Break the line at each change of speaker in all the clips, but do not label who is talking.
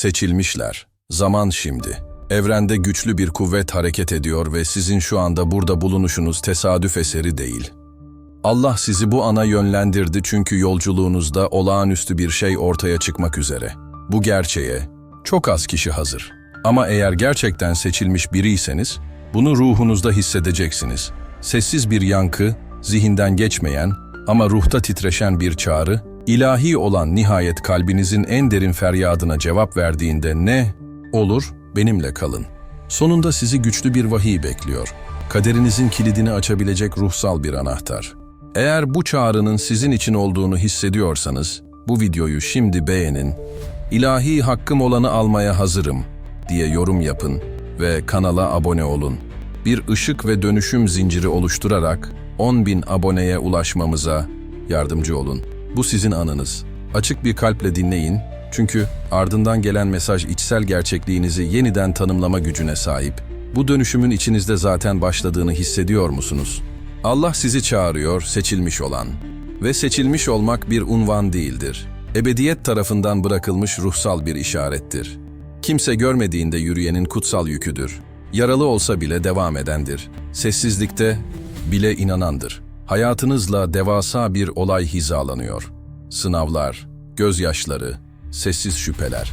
Seçilmişler. Zaman şimdi. Evrende güçlü bir kuvvet hareket ediyor ve sizin şu anda burada bulunuşunuz tesadüf eseri değil. Allah sizi bu ana yönlendirdi çünkü yolculuğunuzda olağanüstü bir şey ortaya çıkmak üzere. Bu gerçeğe çok az kişi hazır. Ama eğer gerçekten seçilmiş biriyseniz, bunu ruhunuzda hissedeceksiniz. Sessiz bir yankı, zihinden geçmeyen ama ruhta titreşen bir çağrı, ilahi olan nihayet kalbinizin en derin feryadına cevap verdiğinde ne olur benimle kalın. Sonunda sizi güçlü bir vahiy bekliyor. Kaderinizin kilidini açabilecek ruhsal bir anahtar. Eğer bu çağrının sizin için olduğunu hissediyorsanız, bu videoyu şimdi beğenin. İlahi hakkım olanı almaya hazırım diye yorum yapın ve kanala abone olun. Bir ışık ve dönüşüm zinciri oluşturarak 10.000 aboneye ulaşmamıza yardımcı olun. Bu sizin anınız. Açık bir kalple dinleyin çünkü ardından gelen mesaj içsel gerçekliğinizi yeniden tanımlama gücüne sahip. Bu dönüşümün içinizde zaten başladığını hissediyor musunuz? Allah sizi çağırıyor, seçilmiş olan. Ve seçilmiş olmak bir unvan değildir. Ebediyet tarafından bırakılmış ruhsal bir işarettir. Kimse görmediğinde yürüyenin kutsal yüküdür. Yaralı olsa bile devam edendir. Sessizlikte bile inanandır. Hayatınızla devasa bir olay hizalanıyor. Sınavlar, gözyaşları, sessiz şüpheler.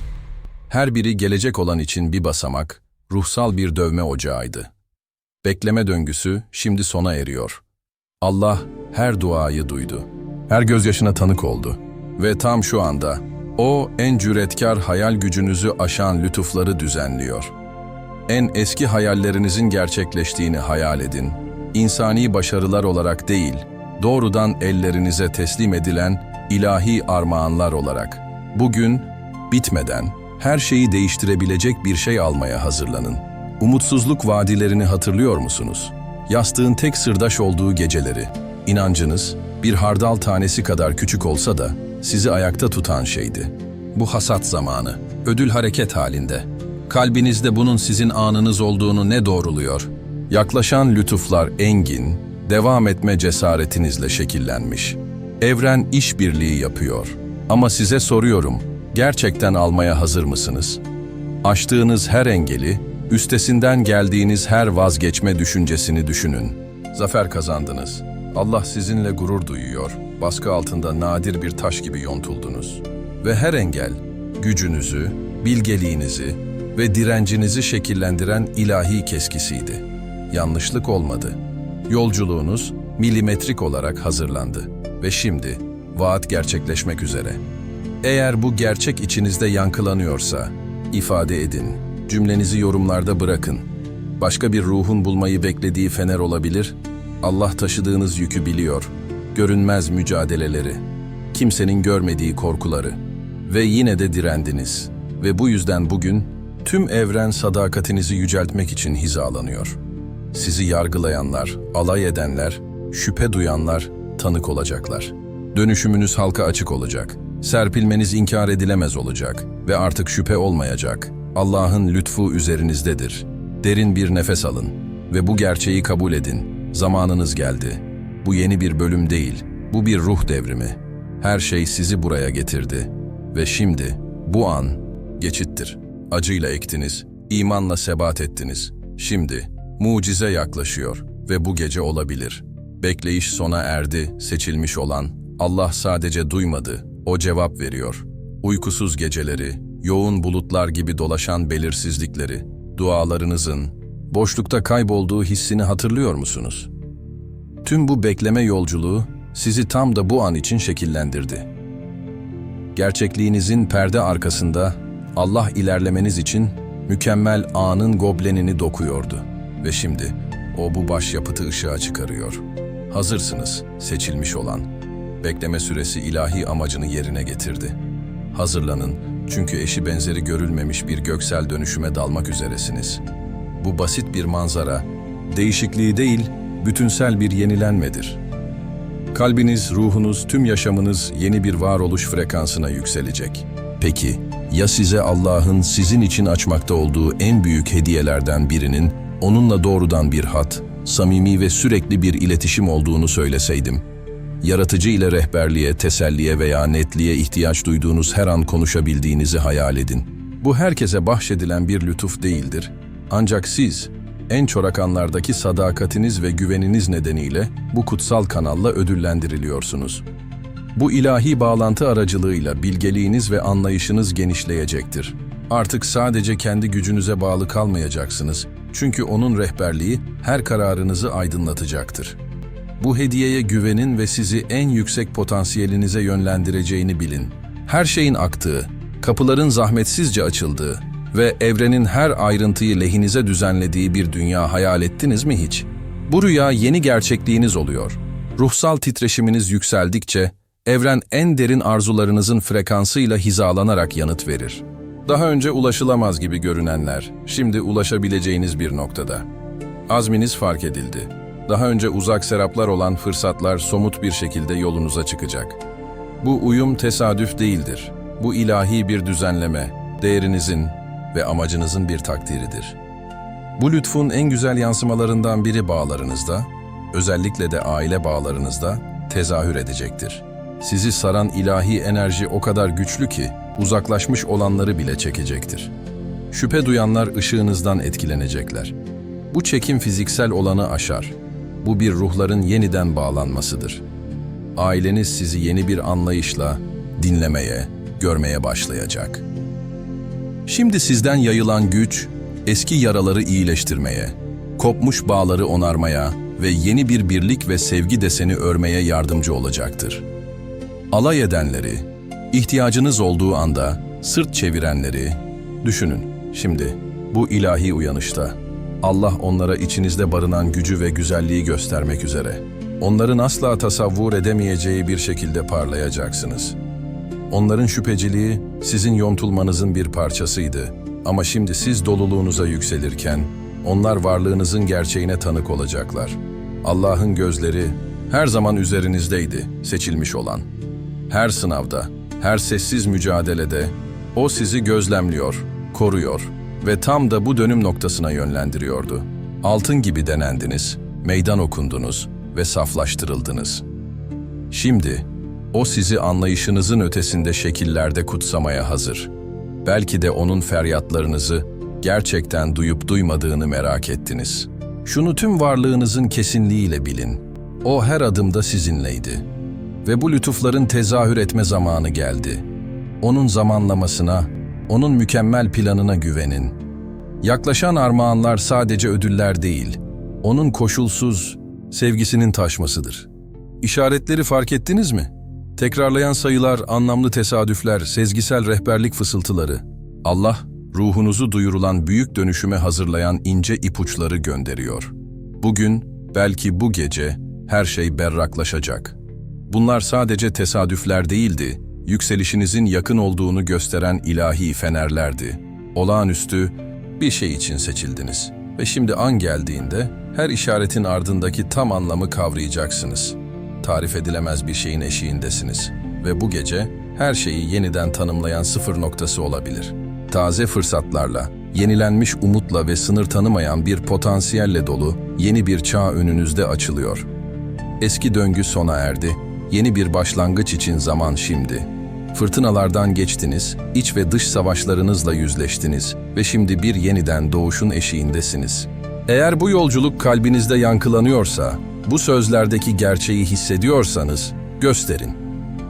Her biri gelecek olan için bir basamak, ruhsal bir dövme ocağıydı. Bekleme döngüsü şimdi sona eriyor. Allah her duayı duydu. Her gözyaşına tanık oldu. Ve tam şu anda o en cüretkar hayal gücünüzü aşan lütufları düzenliyor. En eski hayallerinizin gerçekleştiğini hayal edin. İnsani başarılar olarak değil, doğrudan ellerinize teslim edilen ilahi armağanlar olarak. Bugün bitmeden her şeyi değiştirebilecek bir şey almaya hazırlanın. Umutsuzluk vadilerini hatırlıyor musunuz? Yastığın tek sırdaş olduğu geceleri. İnancınız bir hardal tanesi kadar küçük olsa da sizi ayakta tutan şeydi. Bu hasat zamanı, ödül hareket halinde. Kalbinizde bunun sizin anınız olduğunu ne doğruluyor? Yaklaşan lütuflar engin, devam etme cesaretinizle şekillenmiş. Evren işbirliği yapıyor. Ama size soruyorum, gerçekten almaya hazır mısınız? Aştığınız her engeli, üstesinden geldiğiniz her vazgeçme düşüncesini düşünün. Zafer kazandınız. Allah sizinle gurur duyuyor. Baskı altında nadir bir taş gibi yontuldunuz. Ve her engel, gücünüzü, bilgeliğinizi ve direncinizi şekillendiren ilahi keskisiydi. Yanlışlık olmadı. Yolculuğunuz milimetrik olarak hazırlandı. Ve şimdi vaat gerçekleşmek üzere. Eğer bu gerçek içinizde yankılanıyorsa, ifade edin. Cümlenizi yorumlarda bırakın. Başka bir ruhun bulmayı beklediği fener olabilir. Allah taşıdığınız yükü biliyor. Görünmez mücadeleleri, kimsenin görmediği korkuları ve yine de direndiniz. Ve bu yüzden bugün tüm evren sadakatinizi yüceltmek için hizalanıyor. Sizi yargılayanlar, alay edenler, şüphe duyanlar tanık olacaklar. Dönüşümünüz halka açık olacak. Serpilmeniz inkar edilemez olacak ve artık şüphe olmayacak. Allah'ın lütfu üzerinizdedir. Derin bir nefes alın ve bu gerçeği kabul edin. Zamanınız geldi. Bu yeni bir bölüm değil, bu bir ruh devrimi. Her şey sizi buraya getirdi. Ve şimdi bu an geçittir. Acıyla ektiniz, imanla sebat ettiniz. Şimdi mucize yaklaşıyor ve bu gece olabilir. Bekleyiş sona erdi, seçilmiş olan. Allah sadece duymadı, o cevap veriyor. Uykusuz geceleri, yoğun bulutlar gibi dolaşan belirsizlikleri, dualarınızın, boşlukta kaybolduğu hissini hatırlıyor musunuz? Tüm bu bekleme yolculuğu sizi tam da bu an için şekillendirdi. Gerçekliğinizin perde arkasında Allah ilerlemeniz için mükemmel anın goblenini dokuyordu. Ve şimdi o bu başyapıtı ışığa çıkarıyor. Hazırsınız, seçilmiş olan. Bekleme süresi ilahi amacını yerine getirdi. Hazırlanın çünkü eşi benzeri görülmemiş bir göksel dönüşüme dalmak üzeresiniz. Bu basit bir manzara, değişikliği değil, bütünsel bir yenilenmedir. Kalbiniz, ruhunuz, tüm yaşamınız yeni bir varoluş frekansına yükselecek. Peki, ya size Allah'ın sizin için açmakta olduğu en büyük hediyelerden birinin onunla doğrudan bir hat, samimi ve sürekli bir iletişim olduğunu söyleseydim? Yaratıcı ile rehberliğe, teselliye veya netliğe ihtiyaç duyduğunuz her an konuşabildiğinizi hayal edin. Bu herkese bahşedilen bir lütuf değildir. Ancak siz, en çorak anlardaki sadakatiniz ve güveniniz nedeniyle bu kutsal kanalla ödüllendiriliyorsunuz. Bu ilahi bağlantı aracılığıyla bilgeliğiniz ve anlayışınız genişleyecektir. Artık sadece kendi gücünüze bağlı kalmayacaksınız. Çünkü onun rehberliği her kararınızı aydınlatacaktır. Bu hediyeye güvenin ve sizi en yüksek potansiyelinize yönlendireceğini bilin. Her şeyin aktığı, kapıların zahmetsizce açıldığı ve evrenin her ayrıntıyı lehinize düzenlediği bir dünya hayal ettiniz mi hiç? Bu rüya yeni gerçekliğiniz oluyor. Ruhsal titreşiminiz yükseldikçe, evren en derin arzularınızın frekansıyla hizalanarak yanıt verir. Daha önce ulaşılamaz gibi görünenler, şimdi ulaşabileceğiniz bir noktada. Azminiz fark edildi. Daha önce uzak seraplar olan fırsatlar somut bir şekilde yolunuza çıkacak. Bu uyum tesadüf değildir. Bu ilahi bir düzenleme, değerinizin ve amacınızın bir takdiridir. Bu lütfun en güzel yansımalarından biri bağlarınızda, özellikle de aile bağlarınızda tezahür edecektir. Sizi saran ilahi enerji o kadar güçlü ki uzaklaşmış olanları bile çekecektir. Şüphe duyanlar ışığınızdan etkilenecekler. Bu çekim fiziksel olanı aşar. Bu bir ruhların yeniden bağlanmasıdır. Aileniz sizi yeni bir anlayışla dinlemeye, görmeye başlayacak. Şimdi sizden yayılan güç, eski yaraları iyileştirmeye, kopmuş bağları onarmaya ve yeni bir birlik ve sevgi deseni örmeye yardımcı olacaktır. Alay edenleri, ihtiyacınız olduğu anda sırt çevirenleri düşünün. Şimdi bu ilahi uyanışta Allah onlara içinizde barınan gücü ve güzelliği göstermek üzere onların asla tasavvur edemeyeceği bir şekilde parlayacaksınız. Onların şüpheciliği sizin yontulmanızın bir parçasıydı ama şimdi siz doluluğunuza yükselirken onlar varlığınızın gerçeğine tanık olacaklar. Allah'ın gözleri her zaman üzerinizdeydi, seçilmiş olan. Her sınavda, her sessiz mücadelede o sizi gözlemliyor, koruyor ve tam da bu dönüm noktasına yönlendiriyordu. Altın gibi denendiniz, meydan okundunuz ve saflaştırıldınız. Şimdi o sizi anlayışınızın ötesinde şekillerde kutsamaya hazır. Belki de onun feryatlarınızı gerçekten duyup duymadığını merak ettiniz. Şunu tüm varlığınızın kesinliğiyle bilin. O her adımda sizinleydi. Ve bu lütufların tezahür etme zamanı geldi. Onun zamanlamasına, onun mükemmel planına güvenin. Yaklaşan armağanlar sadece ödüller değil, onun koşulsuz sevgisinin taşmasıdır. İşaretleri fark ettiniz mi? Tekrarlayan sayılar, anlamlı tesadüfler, sezgisel rehberlik fısıltıları. Allah, ruhunuzu duyurulan büyük dönüşüme hazırlayan ince ipuçları gönderiyor. Bugün, belki bu gece, her şey berraklaşacak. Bunlar sadece tesadüfler değildi, yükselişinizin yakın olduğunu gösteren ilahi fenerlerdi. Olağanüstü bir şey için seçildiniz. Ve şimdi an geldiğinde her işaretin ardındaki tam anlamı kavrayacaksınız. Tarif edilemez bir şeyin eşiğindesiniz. Ve bu gece her şeyi yeniden tanımlayan sıfır noktası olabilir. Taze fırsatlarla, yenilenmiş umutla ve sınır tanımayan bir potansiyelle dolu yeni bir çağ önünüzde açılıyor. Eski döngü sona erdi, yeni bir başlangıç için zaman şimdi. Fırtınalardan geçtiniz, iç ve dış savaşlarınızla yüzleştiniz ve şimdi bir yeniden doğuşun eşiğindesiniz. Eğer bu yolculuk kalbinizde yankılanıyorsa, bu sözlerdeki gerçeği hissediyorsanız gösterin.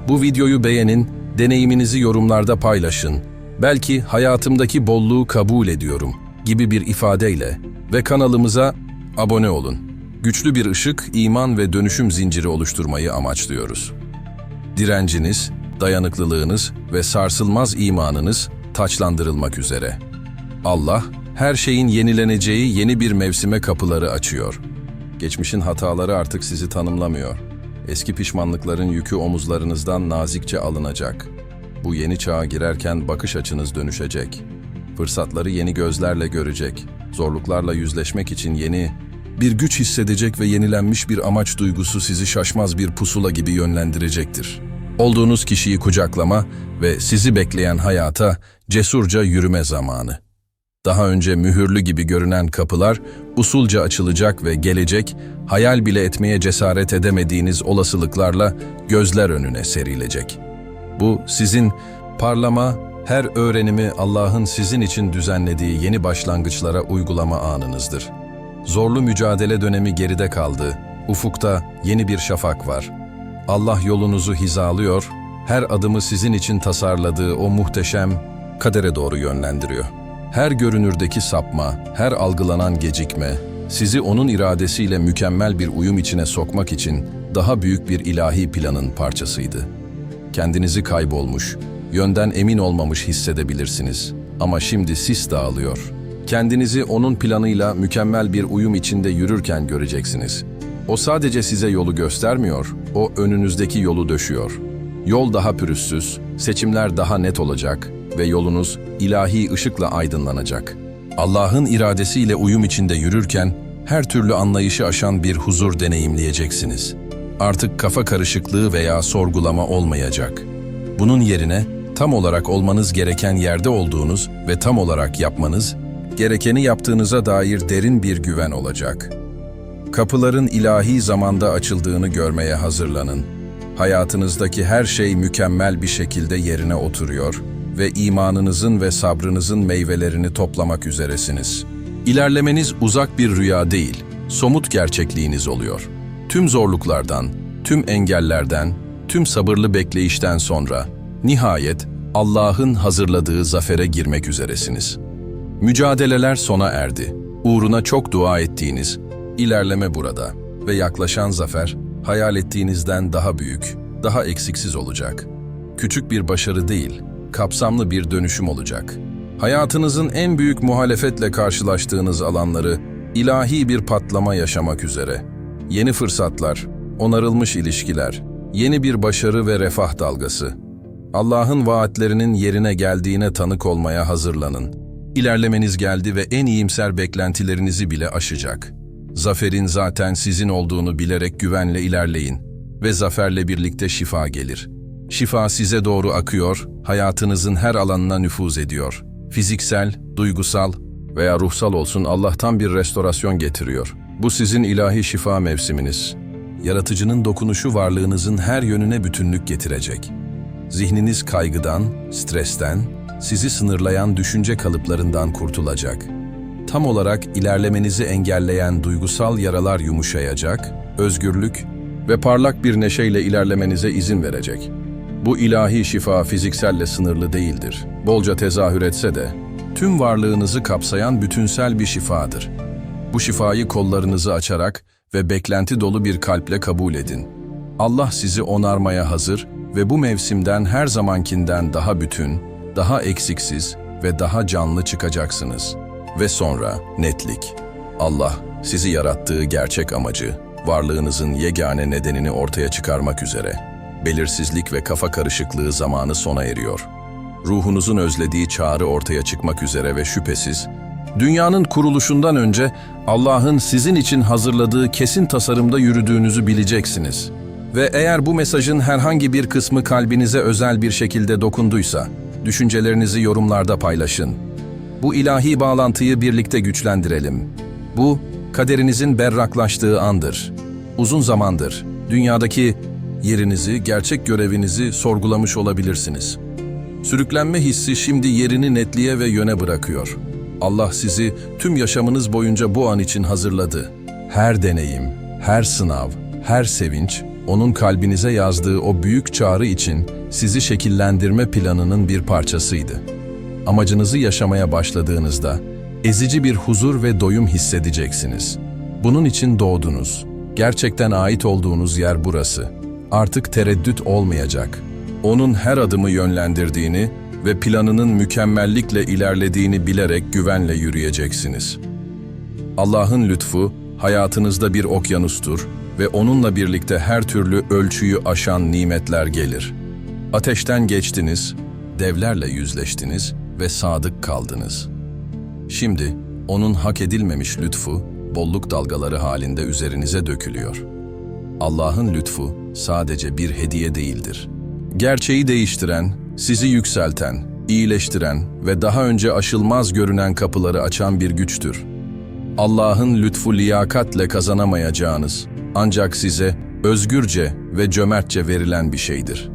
Bu videoyu beğenin, deneyiminizi yorumlarda paylaşın. Belki hayatımdaki bolluğu kabul ediyorum gibi bir ifadeyle ve kanalımıza abone olun. Güçlü bir ışık, iman ve dönüşüm zinciri oluşturmayı amaçlıyoruz. Direnciniz, dayanıklılığınız ve sarsılmaz imanınız taçlandırılmak üzere. Allah, her şeyin yenileneceği yeni bir mevsime kapıları açıyor. Geçmişin hataları artık sizi tanımlamıyor. Eski pişmanlıkların yükü omuzlarınızdan nazikçe alınacak. Bu yeni çağa girerken bakış açınız dönüşecek. Fırsatları yeni gözlerle görecek. Zorluklarla yüzleşmek için yeni bir güç hissedecek ve yenilenmiş bir amaç duygusu sizi şaşmaz bir pusula gibi yönlendirecektir. Olduğunuz kişiyi kucaklama ve sizi bekleyen hayata cesurca yürüme zamanı. Daha önce mühürlü gibi görünen kapılar usulca açılacak ve gelecek, hayal bile etmeye cesaret edemediğiniz olasılıklarla gözler önüne serilecek. Bu sizin parlama, Her öğrenimi Allah'ın sizin için düzenlediği yeni başlangıçlara uygulama anınızdır. Zorlu mücadele dönemi geride kaldı. Ufukta yeni bir şafak var. Allah yolunuzu hizalıyor, her adımı sizin için tasarladığı o muhteşem kadere doğru yönlendiriyor. Her görünürdeki sapma, her algılanan gecikme, sizi onun iradesiyle mükemmel bir uyum içine sokmak için daha büyük bir ilahi planın parçasıydı. Kendinizi kaybolmuş, yönden emin olmamış hissedebilirsiniz. Ama şimdi sis dağılıyor. Kendinizi onun planıyla mükemmel bir uyum içinde yürürken göreceksiniz. O sadece size yolu göstermiyor, o önünüzdeki yolu döşüyor. Yol daha pürüzsüz, seçimler daha net olacak ve yolunuz ilahi ışıkla aydınlanacak. Allah'ın iradesiyle uyum içinde yürürken her türlü anlayışı aşan bir huzur deneyimleyeceksiniz. Artık kafa karışıklığı veya sorgulama olmayacak. Bunun yerine tam olarak olmanız gereken yerde olduğunuz ve tam olarak yapmanız, gerekeni yaptığınıza dair derin bir güven olacak. Kapıların ilahi zamanda açıldığını görmeye hazırlanın. Hayatınızdaki her şey mükemmel bir şekilde yerine oturuyor ve imanınızın ve sabrınızın meyvelerini toplamak üzeresiniz. İlerlemeniz uzak bir rüya değil, somut gerçekliğiniz oluyor. Tüm zorluklardan, tüm engellerden, tüm sabırlı bekleyişten sonra nihayet Allah'ın hazırladığı zafere girmek üzeresiniz. Mücadeleler sona erdi. Uğruna çok dua ettiğiniz, ilerleme burada ve yaklaşan zafer hayal ettiğinizden daha büyük, daha eksiksiz olacak. Küçük bir başarı değil, kapsamlı bir dönüşüm olacak. Hayatınızın en büyük muhalefetle karşılaştığınız alanları ilahi bir patlama yaşamak üzere. Yeni fırsatlar, onarılmış ilişkiler, yeni bir başarı ve refah dalgası. Allah'ın vaatlerinin yerine geldiğine tanık olmaya hazırlanın. İlerlemeniz geldi ve en iyimser beklentilerinizi bile aşacak. Zaferin zaten sizin olduğunu bilerek güvenle ilerleyin ve zaferle birlikte şifa gelir. Şifa size doğru akıyor, hayatınızın her alanına nüfuz ediyor. Fiziksel, duygusal veya ruhsal olsun Allah'tan bir restorasyon getiriyor. Bu sizin ilahi şifa mevsiminiz. Yaratıcının dokunuşu varlığınızın her yönüne bütünlük getirecek. Zihniniz kaygıdan, stresten, sizi sınırlayan düşünce kalıplarından kurtulacak. Tam olarak ilerlemenizi engelleyen duygusal yaralar yumuşayacak, özgürlük ve parlak bir neşeyle ilerlemenize izin verecek. Bu ilahi şifa fizikselle sınırlı değildir. Bolca tezahür etse de, tüm varlığınızı kapsayan bütünsel bir şifadır. Bu şifayı kollarınızı açarak ve beklenti dolu bir kalple kabul edin. Allah sizi onarmaya hazır ve bu mevsimden her zamankinden daha bütün, daha eksiksiz ve daha canlı çıkacaksınız. Ve sonra netlik. Allah sizi yarattığı gerçek amacı, varlığınızın yegane nedenini ortaya çıkarmak üzere. Belirsizlik ve kafa karışıklığı zamanı sona eriyor. Ruhunuzun özlediği çağrı ortaya çıkmak üzere ve şüphesiz, dünyanın kuruluşundan önce Allah'ın sizin için hazırladığı kesin tasarımda yürüdüğünüzü bileceksiniz. Ve eğer bu mesajın herhangi bir kısmı kalbinize özel bir şekilde dokunduysa, düşüncelerinizi yorumlarda paylaşın. Bu ilahi bağlantıyı birlikte güçlendirelim. Bu, kaderinizin berraklaştığı andır. Uzun zamandır dünyadaki yerinizi, gerçek görevinizi sorgulamış olabilirsiniz. Sürüklenme hissi şimdi yerini netliğe ve yöne bırakıyor. Allah sizi tüm yaşamınız boyunca bu an için hazırladı. Her deneyim, her sınav, her sevinç, onun kalbinize yazdığı o büyük çağrı için sizi şekillendirme planının bir parçasıydı. Amacınızı yaşamaya başladığınızda ezici bir huzur ve doyum hissedeceksiniz. Bunun için doğdunuz. Gerçekten ait olduğunuz yer burası. Artık tereddüt olmayacak. Onun her adımı yönlendirdiğini ve planının mükemmellikle ilerlediğini bilerek güvenle yürüyeceksiniz. Allah'ın lütfu hayatınızda bir okyanustur ve onunla birlikte her türlü ölçüyü aşan nimetler gelir. Ateşten geçtiniz, devlerle yüzleştiniz ve sadık kaldınız. Şimdi onun hak edilmemiş lütfu, bolluk dalgaları halinde üzerinize dökülüyor. Allah'ın lütfu sadece bir hediye değildir. Gerçeği değiştiren, sizi yükselten, iyileştiren ve daha önce aşılmaz görünen kapıları açan bir güçtür. Allah'ın lütfu liyakatle kazanamayacağınız, ancak size özgürce ve cömertçe verilen bir şeydir.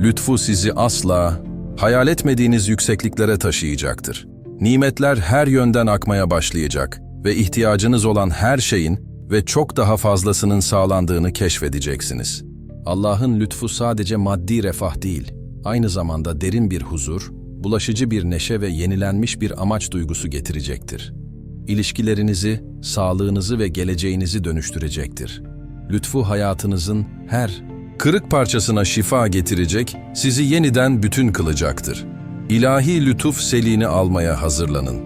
Lütfu sizi asla hayal etmediğiniz yüksekliklere taşıyacaktır. Nimetler her yönden akmaya başlayacak ve ihtiyacınız olan her şeyin ve çok daha fazlasının sağlandığını keşfedeceksiniz. Allah'ın lütfu sadece maddi refah değil, aynı zamanda derin bir huzur, bulaşıcı bir neşe ve yenilenmiş bir amaç duygusu getirecektir. İlişkilerinizi, sağlığınızı ve geleceğinizi dönüştürecektir. Lütfu hayatınızın her kırık parçasına şifa getirecek, sizi yeniden bütün kılacaktır. İlahi lütuf selini almaya hazırlanın.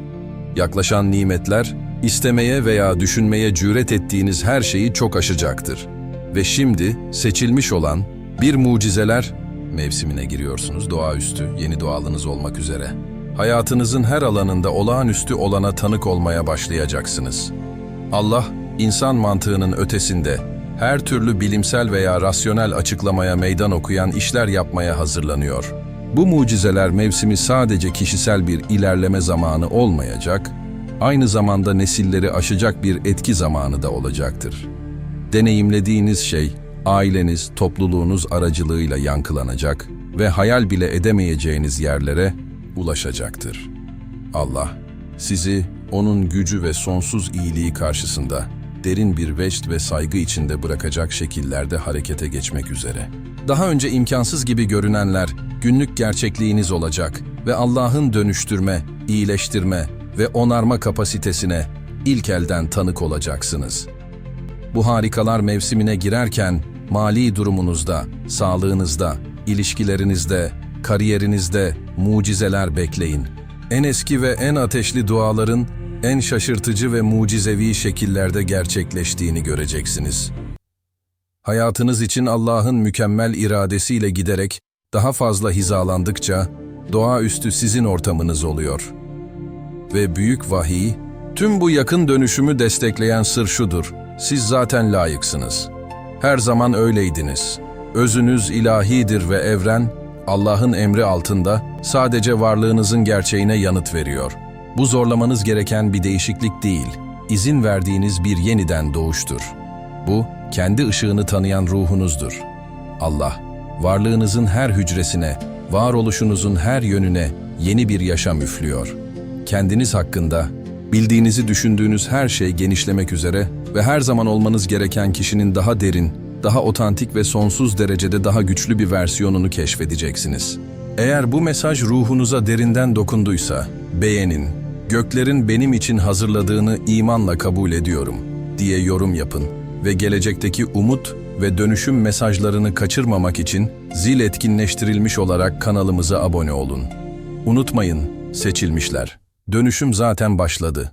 Yaklaşan nimetler, istemeye veya düşünmeye cüret ettiğiniz her şeyi çok aşacaktır. Ve şimdi seçilmiş olan bir mucizeler mevsimine giriyorsunuz doğaüstü, yeni doğalınız olmak üzere. Hayatınızın her alanında olağanüstü olana tanık olmaya başlayacaksınız. Allah, insan mantığının ötesinde her türlü bilimsel veya rasyonel açıklamaya meydan okuyan işler yapmaya hazırlanıyor. Bu mucizeler mevsimi sadece kişisel bir ilerleme zamanı olmayacak, aynı zamanda nesilleri aşacak bir etki zamanı da olacaktır. Deneyimlediğiniz şey, aileniz, topluluğunuz aracılığıyla yankılanacak ve hayal bile edemeyeceğiniz yerlere ulaşacaktır. Allah, sizi onun gücü ve sonsuz iyiliği karşısında derin bir veçt ve saygı içinde bırakacak şekillerde harekete geçmek üzere. Daha önce imkansız gibi görünenler günlük gerçekliğiniz olacak ve Allah'ın dönüştürme, iyileştirme ve onarma kapasitesine ilk elden tanık olacaksınız. Bu harikalar mevsimine girerken mali durumunuzda, sağlığınızda, ilişkilerinizde, kariyerinizde mucizeler bekleyin. En eski ve en ateşli duaların en şaşırtıcı ve mucizevi şekillerde gerçekleştiğini göreceksiniz. Hayatınız için Allah'ın mükemmel iradesiyle giderek daha fazla hizalandıkça doğaüstü sizin ortamınız oluyor. Ve büyük vahiy, tüm bu yakın dönüşümü destekleyen sır şudur, siz zaten layıksınız. Her zaman öyleydiniz. Özünüz ilahidir ve evren, Allah'ın emri altında sadece varlığınızın gerçeğine yanıt veriyor. Bu zorlamanız gereken bir değişiklik değil, izin verdiğiniz bir yeniden doğuştur. Bu, kendi ışığını tanıyan ruhunuzdur. Allah, varlığınızın her hücresine, varoluşunuzun her yönüne yeni bir yaşam üflüyor. Kendiniz hakkında, bildiğinizi düşündüğünüz her şey genişlemek üzere ve her zaman olmanız gereken kişinin daha derin, daha otantik ve sonsuz derecede daha güçlü bir versiyonunu keşfedeceksiniz. Eğer bu mesaj ruhunuza derinden dokunduysa, beğenin, göklerin benim için hazırladığını imanla kabul ediyorum diye yorum yapın ve gelecekteki umut ve dönüşüm mesajlarını kaçırmamak için zil etkinleştirilmiş olarak kanalımıza abone olun. Unutmayın, seçilmişler. Dönüşüm zaten başladı.